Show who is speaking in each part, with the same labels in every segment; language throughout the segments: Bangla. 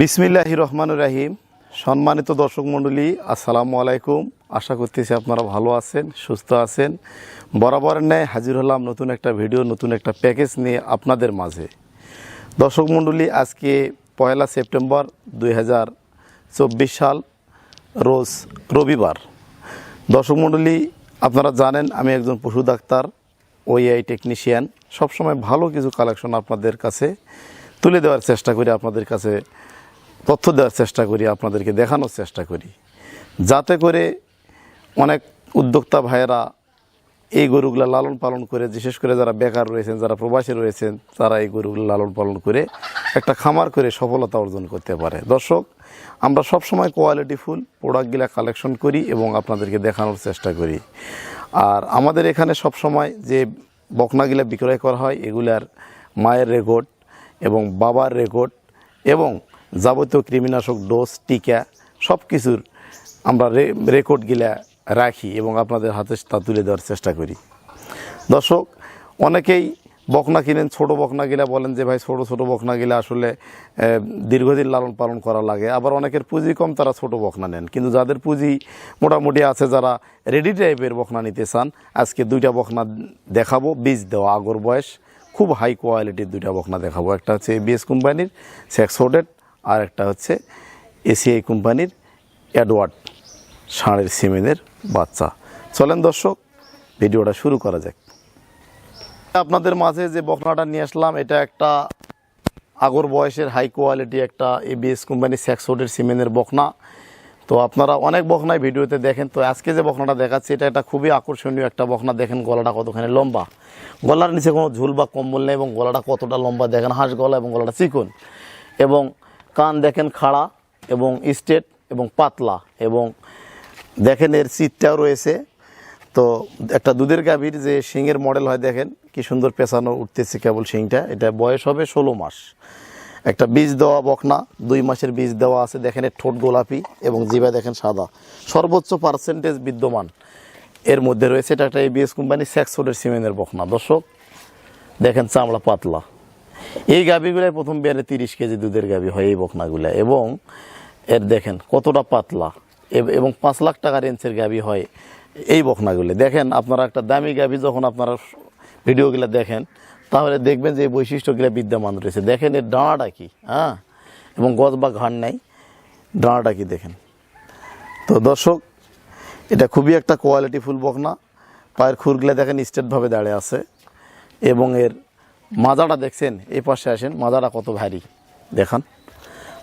Speaker 1: বিসমিল্লাহ রহমানুর রাহিম। সম্মানিত দর্শক মণ্ডলী, আসসালামু আলাইকুম। আশা করতেছি আপনারা ভালো আছেন, সুস্থ আছেন। বরাবর ন্যায় হাজির হলাম নতুন একটা ভিডিও, নতুন একটা প্যাকেজ নিয়ে আপনাদের মাঝে। দর্শক মণ্ডলী, আজকে পয়লা সেপ্টেম্বর দু হাজার চব্বিশ সাল, রোজ রবিবার। দর্শক মণ্ডলী, আপনারা জানেন আমি একজন পশু ডাক্তার ওইআই টেকনিশিয়ান। সবসময় ভালো কিছু কালেকশন আপনাদের কাছে তুলে দেওয়ার চেষ্টা করি আপনাদের কাছে তথ্য দেওয়ার চেষ্টা করি, আপনাদেরকে দেখানোর চেষ্টা করি। যাতে করে অনেক উদ্যোক্তা ভাইয়েরা এই গরুগুলা লালন পালন করে, বিশেষ করে যারা বেকার রয়েছেন, যারা প্রবাসী রয়েছেন, তারা এই গরুগুলো লালন পালন করে একটা খামার করে সফলতা অর্জন করতে পারে। দর্শক, আমরা সবসময় কোয়ালিটি ফুল প্রোডাক্টগুলা কালেকশন করি এবং আপনাদেরকে দেখানোর চেষ্টা করি। আর আমাদের এখানে সবসময় যে বকনাগুলা বিক্রয় করা হয়, এগুলার মায়ের রেকর্ড এবং বাবার রেকর্ড এবং যাবতীয় কৃমিনাশক, ডোজ, টিকা সব কিছুর আমরা রেকর্ডগুলা রাখি এবং আপনাদের হাতে তা তুলে দেওয়ার চেষ্টা করি। দর্শক, অনেকেই বকনা কিনেন, ছোট বকনা গিলা বলেন যে, ভাই, ছোট ছোট বকনা গিলা আসলে দীর্ঘদিন লালন পালন করা লাগে। আবার অনেকের পুঁজি কম, তারা ছোট বকনা নেন। কিন্তু যাদের পুঁজি মোটামুটি আছে, যারা রেডি টাইপের বকনা নিতে চান, আজকে দুইটা বকনা দেখাবো। বীজ দেওয়া, আগর বয়স, খুব হাই কোয়ালিটির দুইটা বকনা দেখাবো। একটা হচ্ছে এবিএস কোম্পানির স্যাক্সোডেট আর একটা হচ্ছে এসিআই কোম্পানির অ্যাডওয়ার্ড ষাঁড়ের সিমেনের বাচ্চা। চলেন দর্শক, ভিডিওটা শুরু করা যাক। আপনাদের মাঝে যে বকনাটা নিয়ে আসলাম, এটা একটা আগর বয়সের হাই কোয়ালিটি একটা এবিএস কোম্পানি স্যাক্সোডের সিমেনের বকনা। তো আপনারা অনেক বকনায় ভিডিওতে দেখেন, তো আজকে যে বকনাটা দেখাচ্ছি, এটা একটা খুবই আকর্ষণীয় একটা বকনা। দেখেন গলাটা কতখানি লম্বা। গলার নিচে কোনো ঝুল বা কম্বল নেই এবং গলাটা কতটা লম্বা, দেখেন হাঁস গলা এবং গলাটা চিকন। এবং কান দেখেন খাড়া এবং স্টেট এবং পাতলা এবং দেখেন এর সিটটাও রয়েছে। তো একটা দুধের গাভীর যে শিংয়ের মডেল হয়, দেখেন কি সুন্দর পেছানো উঠতেছে কেবল শিংটা। এটা বয়স হবে ষোলো মাস। একটা বীজ দেওয়া বকনা, দুই মাসের বীজ দেওয়া আছে, দেখেন এর ঠোঁট গোলাপি এবং জিভা দেখেন সাদা। সর্বোচ্চ পার্সেন্টেজ বিদ্যমান। এর মধ্যে রয়েছে এটা একটা এবিএস কোম্পানি স্যাক্সোডের সিমেন্টের বকনা। দর্শক, দেখেন চামড়া পাতলা। এই গাভীগুলাই প্রথম বিয়ারে তিরিশ কেজি দুধের গাভী হয় এই বকনাগুলা। এবং এর দেখেন কতটা পাতলা। এব- পাঁচ লাখ টাকা রেঞ্জের গাভী হয় এই বকনাগুলো। দেখেন আপনারা একটা দামি গাভী যখন আপনারা ভিডিওগুলো দেখেন, তাহলে দেখবেন যে এই বৈশিষ্ট্যগুলো বিদ্যমান রয়েছে। দেখেন এর ডাঁড়াটা কি হ্যাঁ? এবং গজ বা ঘাড় নাই। ডাঁড়াটা কি দেখেন? তো দর্শক, এটা খুবই একটা কোয়ালিটি ফুল বকনা। পায়ের খুরগুলো দেখেন স্টেটভাবে দাঁড়িয়ে আছে। এবং এর মাজাটা দেখছেন, এই পাশে আসেন, মাজাটা কত ভারী, দেখান।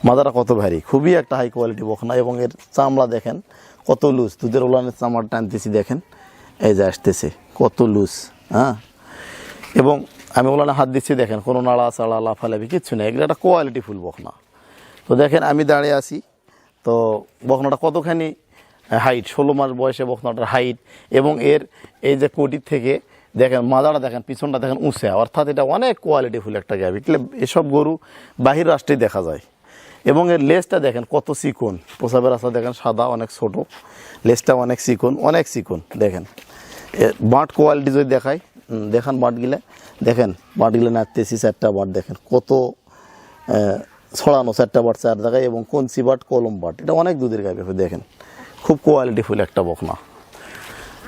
Speaker 1: মাজাটা কত ভারী, খুবই একটা হাই কোয়ালিটি বখনা এবং এর চামড়া দেখেন, কত লুজ দুধের ওলানের চামড়া টানতেছি দেখেন, এই যে আসতেছে, কত লুজ হ্যাঁ। এবং আমি ওলানে হাত দিচ্ছি, দেখেন, কোনো নাড়া চাড়া লাফালাফি, কিচ্ছু নেই, এগুলো একটা কোয়ালিটি ফুল বখনা। তো দেখেন, আমি দাঁড়িয়ে আছি, তো বখনাটা কতখানি হাইট ষোলো মাস বয়সে বকনাটার হাইট এবং এর এই যে কোটির থেকে দেখেন মাদাটা দেখেন, পিছনটা দেখেন উঁচে। অর্থাৎ এটা অনেক কোয়ালিটি ফুল একটা গাভি। এসব গরু বাহির রাষ্ট্রেই দেখা যায়। এবং এর লেজটা দেখেন কত চিকন। প্রসাবের রাস্তা দেখেন সাদা, অনেক ছোট। লেজটা অনেক চিকন অনেক চিকন, দেখেন। বাঁট কোয়ালিটি যদি দেখায় দেখান বাঁটগুলো। দেখেন, বাঁটগুলো নাচতেছি চারটা বাঁট, দেখেন। কত ছড়ানো চারটা বাট চার জায়গায় এবং কঞ্চি বাট, কলম বাট। এটা অনেক দুধের গাভি, দেখেন। খুব কোয়ালিটিফুল একটা বকনা।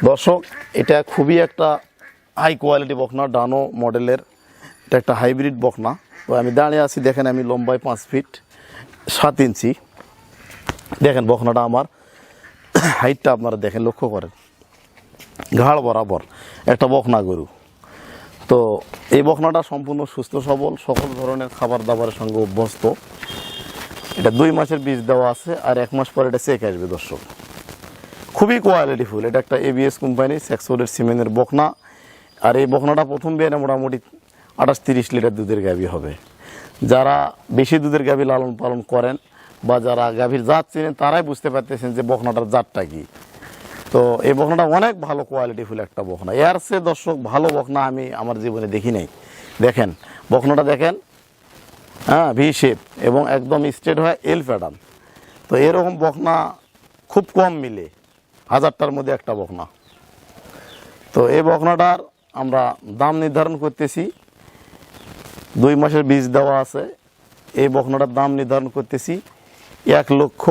Speaker 1: দর্শক, এটা খুবই একটা হাই কোয়ালিটি বকনা, ডানো মডেলের এটা একটা হাইব্রিড বকনা। তো আমি দাঁড়িয়ে আছি, দেখেন আমি লম্বায় পাঁচ ফিট সাত ইঞ্চি। দেখেন বকনাটা আমার হাইটটা আপনারা দেখেন, লক্ষ্য করেন। ঘাড় বরাবর একটা বকনা গরু। তো এই বকনাটা সম্পূর্ণ সুস্থ, সবল, সকল ধরনের খাবার দাবারের সঙ্গে অভ্যস্ত। এটা দুই মাসের বীজ দেওয়া আছে, আর এক মাস পরে এটা চেক আসবে, দর্শক। খুবই কোয়ালিটি ফুল। এটা একটা এবিএস কোম্পানি স্যাক্সোডের সিমেন্টের বকনা। আর এই বকনাটা প্রথম বিয়ানে মোটামুটি আঠাশ তিরিশ লিটার দুধের গাভী হবে। যারা বেশি দুধের গাভী লালন পালন করেন বা যারা গাভীর জাত চেনেন, তারাই বুঝতে পারতেছেন যে বকনাটার জাতটা কি। তো এই বকনাটা অনেক ভালো কোয়ালিটি ফুল একটা বকনা। এর সে দর্শক ভালো বকনা আমি আমার জীবনে দেখি নাই। দেখেন, বকনাটা দেখেন হ্যাঁ ভি শেপ এবং একদম স্ট্রেট হয় এল প্যাটার্ন তো এরকম বকনা খুব কম মিলে, হাজারটার মধ্যে একটা বকনা। তো এই বকনাটার আমরা দাম নির্ধারণ করতেছি। দুই মাসের বীজ দেওয়া আছে। এই বখনাটার দাম নির্ধারণ করতেছি এক লক্ষ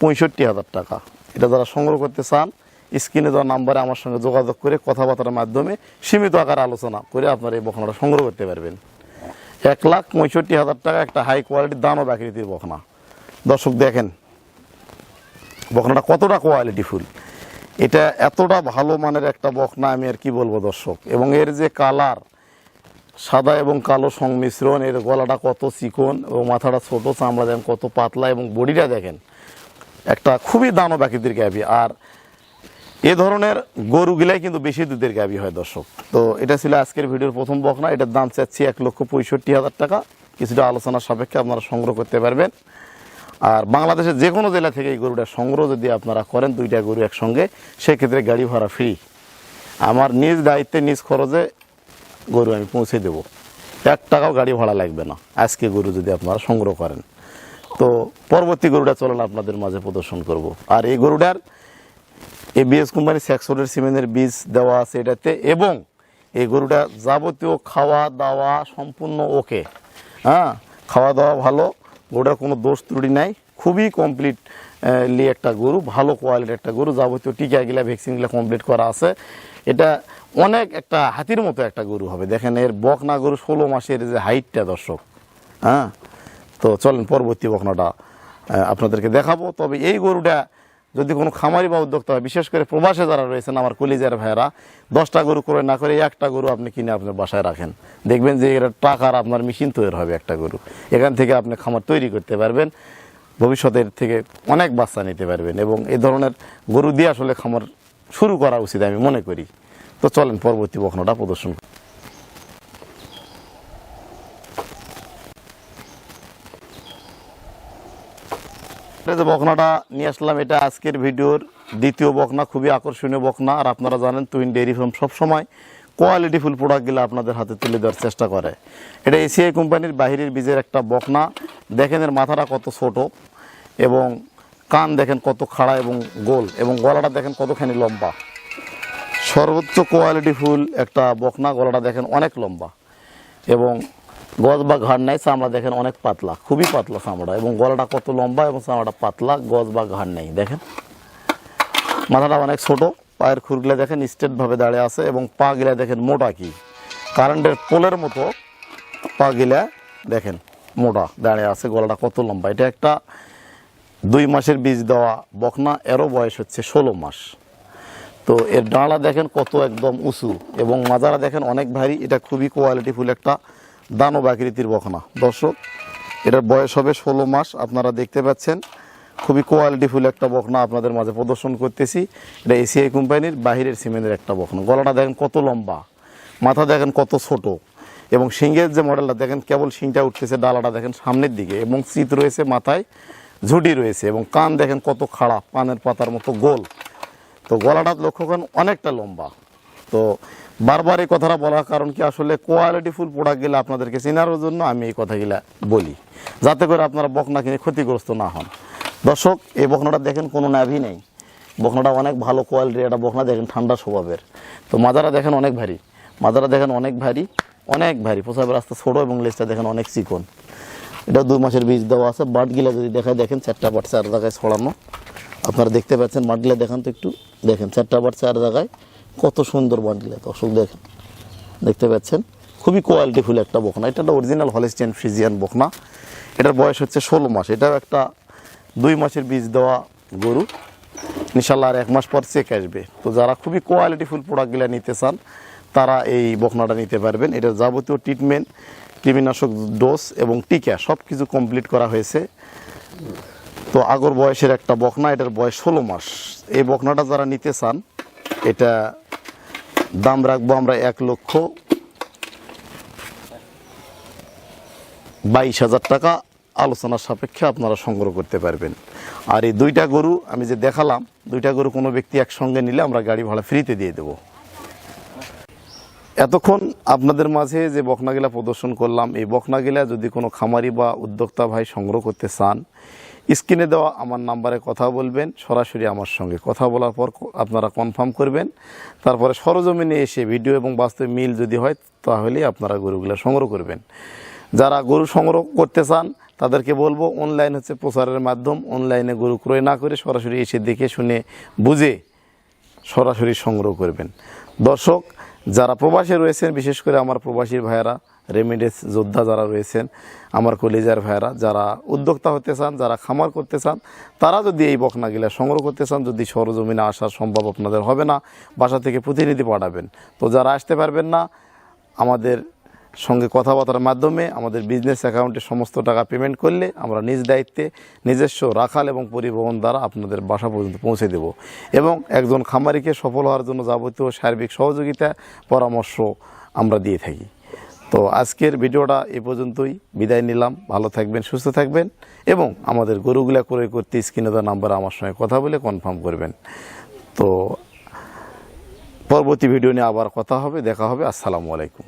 Speaker 1: পঁয়ষট্টি হাজার টাকা। এটা যারা সংগ্রহ করতে চান, স্ক্রিনে দেওয়া নাম্বারে আমার সঙ্গে যোগাযোগ করে কথাবার্তার মাধ্যমে সীমিত আকার আলোচনা করে আপনারা এই বখনাটা সংগ্রহ করতে পারবেন। এক লাখ পঁয়ষট্টি হাজার টাকা একটা হাই কোয়ালিটির দানব আকৃতির বখনা। দর্শক দেখেন, বখনাটা কতটা কোয়ালিটি ফুল। এটা এতটা ভালো মানের একটা বকনা আমি আর কি বলব দর্শক। এবং এর যে কালার, সাদা এবং কালো সংমিশ্রণ, এর গলাটা কত চিকন এবং মাথাটা ছোট, চামড়া দেখেন কত পাতলা এবং বডিটা দেখেন, একটা খুবই দানব আকৃতির গাভী আর এ ধরনের গরুগুলাই কিন্তু বেশি দুধের গাভী হয় দর্শক। তো এটা ছিল আজকের ভিডিওর প্রথম বকনা। এটার দাম চাচ্ছি এক লক্ষ পঁয়ষট্টি হাজার টাকা। কিছুটা আলোচনার সাপেক্ষে আপনারা সংগ্রহ করতে পারবেন। আর বাংলাদেশের যে কোনো জেলা থেকে এই গরুটা সংগ্রহ যদি আপনারা করেন, দুইটা গরু একসঙ্গে, সেক্ষেত্রে গাড়ি ভাড়া ফ্রি আমার নিজ দায়িত্বে, নিজ খরচে গরু আমি পৌঁছে দেব। এক টাকাও গাড়ি ভাড়া লাগবে না। আজকে গরু যদি আপনারা সংগ্রহ করেন। তো পরবর্তী গরুটা চলেন আপনাদের মাঝে প্রদর্শন করব। আর এই গরুটার এই বিএস কোম্পানি স্যাক্সোডের সিমেন্টের বীজ দেওয়া আছে এটাতে, এবং এই গরুটা যাবতীয় খাওয়া দাওয়া সম্পূর্ণ ওকে হ্যাঁ খাওয়া দাওয়া ভালো। গরুটার কোনো দোষ ত্রুটি নাই। খুবই কমপ্লিট লি একটা গরু, ভালো কোয়ালিটির একটা গরু, যাবতীয় টিকাগুলা ভ্যাকসিনগুলো কমপ্লিট করা আছে। এটা অনেক একটা হাতির মতো একটা গরু হবে। দেখেন, এর বকনা গরু ষোলো মাসের যে হাইটটা দর্শক হ্যাঁ? তো চলেন পরবর্তী বকনাটা আপনাদেরকে দেখাবো। তবে এই গরুটা যদি কোনো খামারি বা উদ্যোক্তা হয়, বিশেষ করে প্রবাসে যারা রয়েছেন আমার কলিজার ভাইয়েরা, দশটা গরু করে না করে একটা গরু আপনি কিনে আপনার বাসায় রাখেন। দেখবেন যে এটা টাকার আপনার মেশিন তৈরি হবে একটা গরু। এখান থেকে আপনি খামার তৈরি করতে পারবেন, ভবিষ্যতের থেকে অনেক বাচ্চা নিতে পারবেন এবং এই ধরনের গরু দিয়ে আসলে খামার শুরু করা উচিত আমি মনে করি। তো চলেন পরবর্তী বখনটা প্রদর্শন এটা যে বকনাটা নিয়ে আসলাম। এটা আজকের ভিডিওর দ্বিতীয় বকনা, খুবই আকর্ষণীয় বকনা। আর আপনারা জানেন টুইন ডেয়ারি ফার্ম সবসময় কোয়ালিটি ফুল প্রোডাক্টগুলো আপনাদের হাতে তুলে দেওয়ার চেষ্টা করে। এটা এসিআই কোম্পানির বাহিরের বীজের একটা বকনা। দেখেন এর মাথাটা কত ছোট এবং কান দেখেন কত খাড়া এবং গোল এবং গলাটা দেখেন কতখানি লম্বা। সর্বোচ্চ কোয়ালিটি ফুল একটা বকনা, গলাটা দেখেন অনেক লম্বা এবং গজ বা ঘাড় নাই, চামড়া দেখেন অনেক পাতলা, খুবই পাতলা চামড়া, এবং গলাটা কত লম্বা এবং চামড়াটা পাতলা, গজ বা ঘাড় নেই, দেখেন। মাথাটা অনেক ছোট, পায়ের খুরগুলা দেখেন স্ট্রেটভাবে দাঁড়িয়ে আছে, এবং পা গিলা দেখেন মোটা কি? কারেন্টের পোলের মতো পা গিলা দেখেন মোটা দাঁড়িয়ে আছে, গলাটা কত লম্বা। এটা একটা দুই মাসের বীজ দেওয়া বকনা, এরও বয়স হচ্ছে ষোলো মাস। তো এর ডাঁড়া দেখেন কত একদম উঁচু, এবং মাজারা দেখেন অনেক ভারী, এটা খুবই কোয়ালিটিফুল একটা দানব আকৃতির বখনা। দর্শক, এটার বয়স হবে ষোলো মাস। আপনারা দেখতে পাচ্ছেন, খুবই কোয়ালিটিফুল একটা বখনা আপনাদের মাঝে প্রদর্শন করতেছি। এটা এসিআই কোম্পানির বাহিরের সিমেন্টের একটা বখনা। গলাটা দেখেন কত লম্বা, মাথা দেখেন কত ছোট, এবং শিংয়ের যে মডেলটা দেখেন কেবল শিংটা উঠতেছে, ডালাটা দেখেন সামনের দিকে, এবং শীত রয়েছে মাথায়, ঝুটি রয়েছে, এবং কান দেখেন কত খাড়া, পানের পাতার মতো গোল। তো গলাটা লক্ষ্য করেন অনেকটা লম্বা। তো বারবার এই কথাটা বলার কারণ কি, আসলে কোয়ালিটি ফুল প্রোডাক্ট গেলে আপনাদেরকে চেনার জন্য আমি এই কথাগুলো বলি। যাতে করে আপনারা বকনা কিনে ক্ষতিগ্রস্ত না হন। দর্শক, এই বকনাটা দেখেন কোনো নাভি নেই। বকনাটা অনেক ভালো কোয়ালিটির একটা বকনা দেখেন ঠান্ডা স্বভাবের। তো মাজারা দেখেন অনেক ভারী। মাজারা দেখেন অনেক ভারী অনেক ভারী। পোশাবের রাস্তা ছোটো এবং লেজটা দেখেন অনেক চিকন। এটা দুই মাসের বীজ দেওয়া আছে। বাটগুলা যদি দেখায়, দেখেন চারটা বাট চার জায়গায় ছড়ানো। আপনারা দেখতে পাচ্ছেন বাটগুলা দেখান তো একটু। দেখেন চারটা বাট চার জায়গায় কত সুন্দর বাটগুলা দর্শক দেখেন দেখতে পাচ্ছেন? খুবই কোয়ালিটিফুল একটা বকনা। এটা একটা অরিজিনাল হলিস্টিয়ান ফ্রিজিয়ান বকনা। এটার বয়স হচ্ছে ষোলো মাস। এটাও একটা দুই মাসের বীজ দেওয়া গরু। ইনশাল্লাহ আর এক মাস পর চেক আসবে। তো যারা খুবই কোয়ালিটিফুল প্রোডাক্টগুলো নিতে চান, তারা এই বকনাটা নিতে পারবেন। এটার যাবতীয় ট্রিটমেন্ট কৃমিনাশক ডোজ এবং টিকা সব কিছু কমপ্লিট করা হয়েছে। তো আগর বয়সের একটা বকনা, এটার বয়স ষোলো মাস। এই বকনাটা যারা নিতে চান, এটা দাম রাখব আমরা এক লক্ষ বাইশ হাজার টাকা। আলোচনার সাপেক্ষে আপনারা সংগ্রহ করতে পারবেন। আর এই দুইটা গরু আমি যে দেখালাম, দুইটা গরু কোনো ব্যক্তি একসঙ্গে নিলে আমরা গাড়ি ভাড়া ফ্রিতে দিয়ে দেবো। এতক্ষণ আপনাদের মাঝে যে বকনাগিলা প্রদর্শন করলাম, এই বকনাগিলা যদি কোনো খামারি বা উদ্যোক্তা ভাই সংগ্রহ করতে চান স্ক্রিনে দেওয়া আমার নাম্বারে কথা বলবেন, সরাসরি আমার সঙ্গে কথা বলার পর আপনারা কনফার্ম করবেন। তারপরে সরজমিনে এসে ভিডিও এবং বাস্তবে মিল যদি হয়, তাহলেই আপনারা গরুগুলো সংগ্রহ করবেন। যারা গরু সংগ্রহ করতে চান, তাদেরকে বলব অনলাইন হচ্ছে প্রচারের মাধ্যম। অনলাইনে গরু ক্রয় না করে সরাসরি এসে দেখে শুনে বুঝে সরাসরি সংগ্রহ করবেন। দর্শক, যারা প্রবাসে রয়েছেন, বিশেষ করে আমার প্রবাসী ভাইয়েরা রেমিডেন্স যোদ্ধা যারা রয়েছেন, আমার কলিজার ভাইয়েরা, যারা উদ্যোক্তা হতে চান, যারা খামার করতে চান, তারা যদি এই বকনাগুলা সংগ্রহ করতে চান, যদি সরজমিনে আসা সম্ভব আপনাদের হবে না, বাসা থেকে প্রতিনিধি পাঠাবেন। তো যারা আসতে পারবেন না, আমাদের সঙ্গে কথাবার্তার মাধ্যমে আমাদের বিজনেস অ্যাকাউন্টে সমস্ত টাকা পেমেন্ট করলে আমরা নিজ দায়িত্বে নিজস্ব রাখাল এবং পরিবহন দ্বারা আপনাদের বাসা পর্যন্ত পৌঁছে দেব। এবং একজন খামারিকে সফল হওয়ার জন্য যাবতীয় সার্বিক সহযোগিতা, পরামর্শ আমরা দিয়ে থাকি। তো আজকের ভিডিওটা এ পর্যন্তই। বিদায় নিলাম। ভালো থাকবেন, সুস্থ থাকবেন এবং আমাদের গরুগুলা করে করতে স্ক্রিনে দেওয়া নাম্বার আমার সঙ্গে কথা বলে কনফার্ম করবেন। তো পরবর্তী ভিডিও নিয়ে আবার কথা হবে, দেখা হবে। আসসালামু আলাইকুম।